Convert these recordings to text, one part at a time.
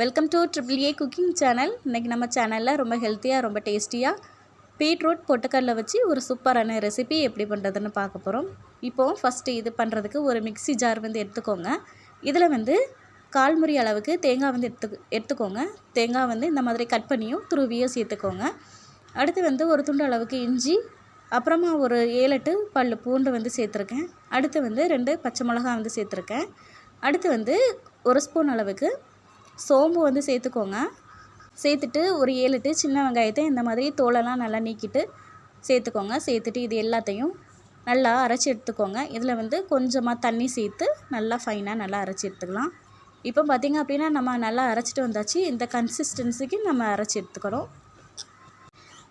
Welcome to triple A cooking channel இன்றைக்கி நம்ம சேனலில் ரொம்ப ஹெல்த்தியாக ரொம்ப டேஸ்டியாக பீட்ரூட் பொட்டுக்கடலை வச்சு ஒரு சூப்பரான ரெசிபி எப்படி பண்ணுறதுன்னு பார்க்க போகிறோம் இப்போது ஃபஸ்ட்டு இது பண்ணுறதுக்கு ஒரு மிக்ஸி ஜார் வந்து எடுத்துக்கோங்க. இதில் வந்து கால் முறி அளவுக்கு தேங்காய் வந்து எடுத்து எடுத்துக்கோங்க. தேங்காய் வந்து இந்த மாதிரி கட் பண்ணியும் துருவியும் சேர்த்துக்கோங்க. அடுத்து வந்து ஒரு துண்டு அளவுக்கு இஞ்சி அப்புறமா ஒரு ஏழு எட்டு பல் பூண்டு வந்து சேர்த்துருக்கேன். அடுத்து வந்து ரெண்டு பச்சை மிளகா வந்து சேர்த்துருக்கேன். அடுத்து வந்து ஒரு ஸ்பூன் அளவுக்கு சோம்பு வந்து சேர்த்துக்கோங்க. சேர்த்துட்டு ஒரு ஏழு எட்டு சின்ன வெங்காயத்தை இந்த மாதிரி தோலெல்லாம் நல்லா நீக்கிட்டு சேர்த்துக்கோங்க. சேர்த்துட்டு இது எல்லாத்தையும் நல்லா அரைச்சி எடுத்துக்கோங்க. இதில் வந்து கொஞ்சமாக தண்ணி சேர்த்து நல்லா ஃபைனாக நல்லா அரைச்சி எடுத்துக்கலாம். இப்போ பார்த்திங்க அப்படின்னா நம்ம நல்லா அரைச்சிட்டு வந்தாச்சு. இந்த கன்சிஸ்டன்சிக்கு நம்ம அரைச்சி எடுத்துக்கணும்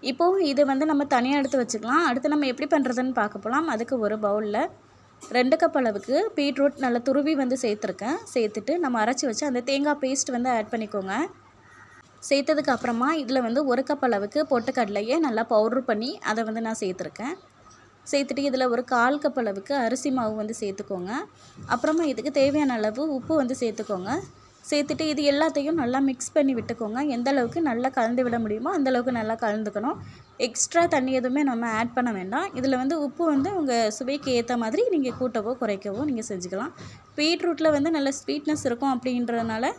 இப்போது இது வந்து நம்ம தனியாக எடுத்து வச்சுக்கலாம். அடுத்து நம்ம எப்படி பண்ணுறதுன்னு பார்க்க போகலாம் அதுக்கு ஒரு பவுலில் ரெண்டு கப் அளவுக்கு பீட்ரூட் நல்லா துருவி வந்து சேர்த்துருக்கேன். சேர்த்துட்டு நம்ம அரைச்சி வச்சு அந்த தேங்காய் பேஸ்ட் வந்து ஆட் பண்ணிக்கோங்க. சேர்த்ததுக்கு அப்புறமா இதில் வந்து ஒரு கப் அளவுக்கு பொட்டுக்கடலையே நல்லா பவுட்ரு பண்ணி அதை வந்து நான் சேர்த்துருக்கேன். சேர்த்துட்டு இதில் ஒரு கால் கப் அளவுக்கு அரிசி மாவு வந்து சேர்த்துக்கோங்க. அப்புறமா இதுக்கு தேவையான அளவு உப்பு வந்து சேர்த்துக்கோங்க. சேர்த்துட்டு இது எல்லாத்தையும் நல்லா மிக்ஸ் பண்ணி விட்டுக்கோங்க. எந்த அளவுக்கு நல்லா கலந்து விட முடியுமோ அந்த அளவுக்கு நல்லா கலந்துக்கணும். எக்ஸ்ட்ரா தண்ணி எதுவுமே நம்ம ஆட் பண்ண வேண்டாம். இதில் வந்து உப்பு வந்து உங்கள் சுவைக்கு ஏற்ற மாதிரி நீங்கள் கூட்டவோ குறைக்கவோ நீங்கள் செஞ்சுக்கலாம். பீட்ரூட்டில் வந்து நல்ல ஸ்வீட்னஸ் இருக்கும் அப்படின்றதுனால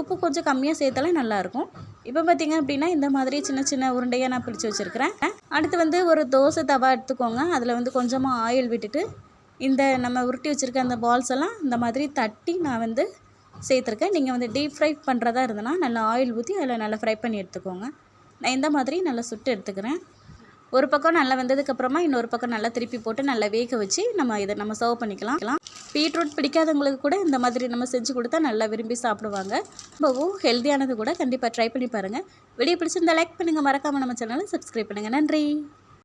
உப்பு கொஞ்சம் கம்மியாக சேர்த்தாலே நல்லாயிருக்கும் இப்போ பார்த்திங்க அப்படின்னா இந்த மாதிரி சின்ன சின்ன உருண்டையாக நான் பிடிச்சி வச்சுருக்கிறேன். அடுத்து வந்து ஒரு தோசை தவா எடுத்துக்கோங்க. அதில் வந்து கொஞ்சமாக ஆயில் விட்டுட்டு இந்த நம்ம உருட்டி வச்சுருக்க அந்த பால்ஸ் எல்லாம் இந்த மாதிரி தட்டி நான் வந்து சேர்த்துருக்கேன். நீங்கள் வந்து டீப் ஃப்ரை பண்ணுறதா இருந்தனா நல்லா ஆயில் ஊற்றி அதில் நல்லா ஃப்ரை பண்ணி எடுத்துக்கோங்க. நான் இந்த மாதிரி நல்லா சுட்டு எடுத்துக்கிறேன். ஒரு பக்கம் நல்லா வெந்ததுக்கப்புறமா இன்னொரு பக்கம் நல்லா திருப்பி போட்டு நல்லா வேக வச்சு நம்ம இதை நம்ம சர்வ் பண்ணிக்கலாம். பீட்ரூட் பிடிக்காதவங்களுக்கு கூட இந்த மாதிரி நம்ம செஞ்சு கொடுத்தா நல்லா விரும்பி சாப்பிடுவாங்க. ரொம்பவும் ஹெல்த்தியானது கூட கண்டிப்பாக ட்ரை பண்ணி பாருங்கள் வீடியோ பிடிச்சிருந்தா லைக் பண்ணுங்கள் மறக்காமல் நம்ம சேனலை சப்ஸ்கிரைப் பண்ணுங்கள் நன்றி.